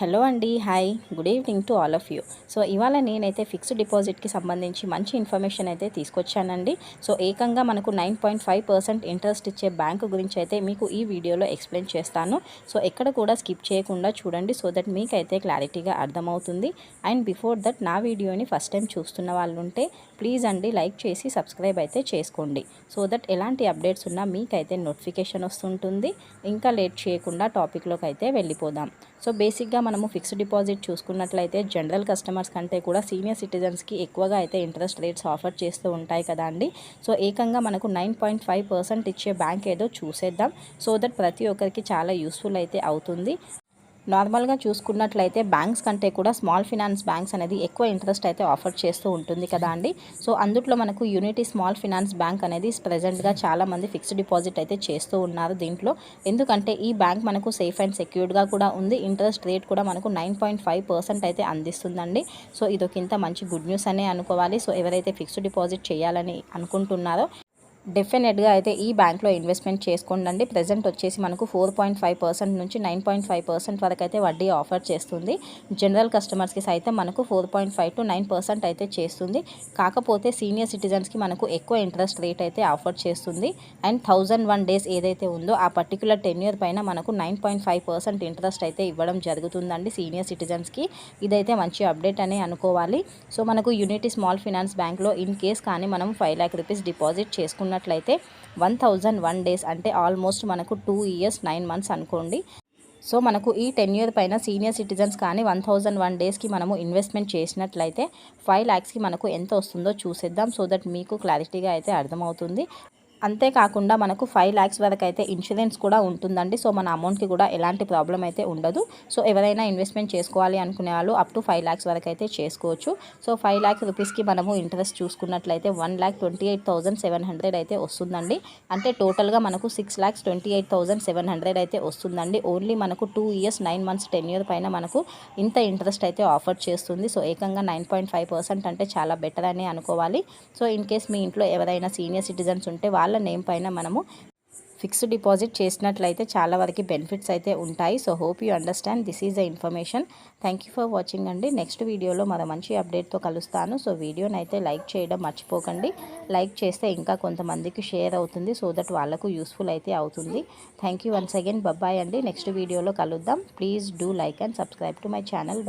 Hello అండి hi good evening to all of you so ఇవాళ నేనైతే ఫిక్స్డ్ డిపాజిట్కి సంబంధించి మంచి ఇన్ఫర్మేషన్ అయితే తీసుకొచ్చానండి. సో ఏకంగా మనకు nine point five percent interest ఇచ్చే బ్యాంకు గురించి అయితే మీకు ఈ వీడియోలో ఎక్స్ప్లెయిన్ చేస్తాను. సో ఎక్కడ కూడా స్కిప్ చేయకుండా చూడండి సో దట్ మీకైతే క్లారిటీగా అర్థమవుతుంది. అండ్ బిఫోర్ దట్ నా వీడియోని ఫస్ట్ టైం చూస్తున్న వాళ్ళు ఉంటే ప్లీజ్ అండి లైక్ చేసి సబ్స్క్రైబ్ అయితే చేసుకోండి. సో దట్ ఎలాంటి అప్డేట్స్ ఉన్నా మీకైతే నోటిఫికేషన్ వస్తుంటుంది. ఇంకా లేట్ చేయకుండా టాపిక్లోకి అయితే వెళ్ళిపోదాం. సో బేసిక్గా మనము ఫిక్స్డ్ డిపాజిట్ చూసుకున్నట్లయితే జనరల్ కస్టమర్స్ కంటే కూడా సీనియర్ సిటిజన్స్కి ఎక్కువగా అయితే ఇంట్రెస్ట్ రేట్స్ ఆఫర్ చేస్తూ ఉంటాయి కదా అండి. సో ఏకంగా మనకు నైన్ పాయింట్ ఫైవ్ పర్సెంట్ ఇచ్చే బ్యాంక్ ఏదో చూసేద్దాం. సో దట్ ప్రతి ఒక్కరికి చాలా యూస్ఫుల్ అయితే అవుతుంది. నార్మల్గా చూసుకున్నట్లయితే బ్యాంక్స్ కంటే కూడా స్మాల్ ఫినాన్స్ బ్యాంక్స్ అనేది ఎక్కువ ఇంట్రెస్ట్ అయితే ఆఫర్ చేస్తూ ఉంటుంది కదా అండి. సో అందుట్లో మనకు యూనిటీ స్మాల్ ఫినాన్స్ బ్యాంక్ అనేది ప్రజెంట్గా చాలామంది ఫిక్స్డ్ డిపాజిట్ అయితే చేస్తూ ఉన్నారు దీంట్లో. ఎందుకంటే ఈ బ్యాంక్ మనకు సేఫ్ అండ్ సెక్యూర్డ్గా కూడా ఉంది. ఇంట్రెస్ట్ రేట్ కూడా మనకు నైన్ పాయింట్ ఫైవ్ పర్సెంట్ అయితే అందిస్తుందండి. సో ఇదొకింత మంచి గుడ్ న్యూస్ అనే అనుకోవాలి. సో ఎవరైతే ఫిక్స్డ్ డిపాజిట్ చేయాలని అనుకుంటున్నారో డెఫినెట్గా అయితే ఈ బ్యాంక్లో ఇన్వెస్ట్మెంట్ చేసుకోండి ప్రజెంట్ వచ్చేసి మనకు ఫోర్ పాయింట్ ఫైవ్ పర్సెంట్ నుంచి నైన్ పాయింట్ ఫైవ్ పర్సెంట్ వరకు అయితే వడ్డీ ఆఫర్ చేస్తుంది. జనరల్ కస్టమర్స్కి సైతం మనకు four point five to nine percent అయితే చేస్తుంది. కాకపోతే సీనియర్ సిటిజన్స్కి మనకు ఎక్కువ ఇంట్రెస్ట్ రేట్ అయితే ఆఫర్ చేస్తుంది. అండ్ థౌజండ్ వన్ డేస్ ఏదైతే ఉందో ఆ పర్టికులర్ టెన్ ఇయర్ పైన మనకు nine point five percent interest అయితే ఇవ్వడం జరుగుతుందండి సీనియర్ సిటిజన్స్కి. ఇదైతే మంచి అప్డేట్ అనే అనుకోవాలి. సో మనకు యూనిటీ స్మాల్ ఫినాన్స్ బ్యాంక్లో ఇన్ కేస్ కానీ మనం ఫైవ్ ల్యాక్ రూపీస్ డిపాజిట్ చేసుకున్న చూసుకున్నట్లయితే వన్ థౌజండ్ వన్ డేస్ అంటే ఆల్మోస్ట్ మనకు టూ ఇయర్స్ నైన్ మంత్స్ అనుకోండి. సో మనకు ఈ టెన్ ఇయర్ పైన సీనియర్ సిటిజన్స్ కానీ వన్ థౌజండ్ వన్ డేస్కి మనము ఇన్వెస్ట్మెంట్ చేసినట్లయితే ఫైవ్ ల్యాక్స్కి మనకు ఎంత వస్తుందో చూసేద్దాం. సో దట్ మీకు క్లారిటీగా అయితే అర్థమవుతుంది. అంతేకాకుండా మనకు ఫైవ్ ల్యాక్స్ వరకు అయితే ఇన్సూరెన్స్ కూడా ఉంటుందండి. సో మన అమౌంట్కి కూడా ఎలాంటి ప్రాబ్లం అయితే ఉండదు. సో ఎవరైనా ఇన్వెస్ట్మెంట్ చేసుకోవాలి అనుకునే వాళ్ళు అప్ టు ఫైవ్ ల్యాక్స్ వరకు అయితే చేసుకోవచ్చు. సో ఫైవ్ ల్యాక్స్ రూపీస్కి మనము ఇంట్రెస్ట్ చూసుకున్నట్లయితే one lakh twenty eight thousand seven hundred అయితే వస్తుందండి. అంటే టోటల్గా మనకు six lakhs twenty eight thousand seven hundred అయితే వస్తుందండి. ఓన్లీ మనకు two years nine months ten year పైన మనకు ఇంత ఇంట్రెస్ట్ అయితే ఆఫర్ చేస్తుంది. సో ఏకంగా నైన్ పాయింట్ ఫైవ్ పర్సెంట్ అంటే చాలా బెటర్ అని అనుకోవాలి. సో ఇన్ కేస్ మీ ఇంట్లో ఎవరైనా సీనియర్ సిటిజన్స్ ఉంటే వాళ్ళు వాళ్ళ నేమ్ పైన మనము ఫిక్స్డ్ డిపాజిట్ చేసినట్లయితే చాలా వరకు బెనిఫిట్స్ అయితే ఉంటాయి. So hope you understand this is the information thank you for watching అండి. నెక్స్ట్ వీడియోలో మరో మంచి అప్డేట్తో కలుస్తాను. సో వీడియోని అయితే లైక్ చేయడం మర్చిపోకండి. లైక్ చేస్తే ఇంకా కొంతమందికి షేర్ అవుతుంది. సో దట్ వాళ్ళకు యూస్ఫుల్ అయితే అవుతుంది. Thank you once again bye bye అండి. నెక్స్ట్ వీడియోలో కలుద్దాం. Please do like and subscribe to my channel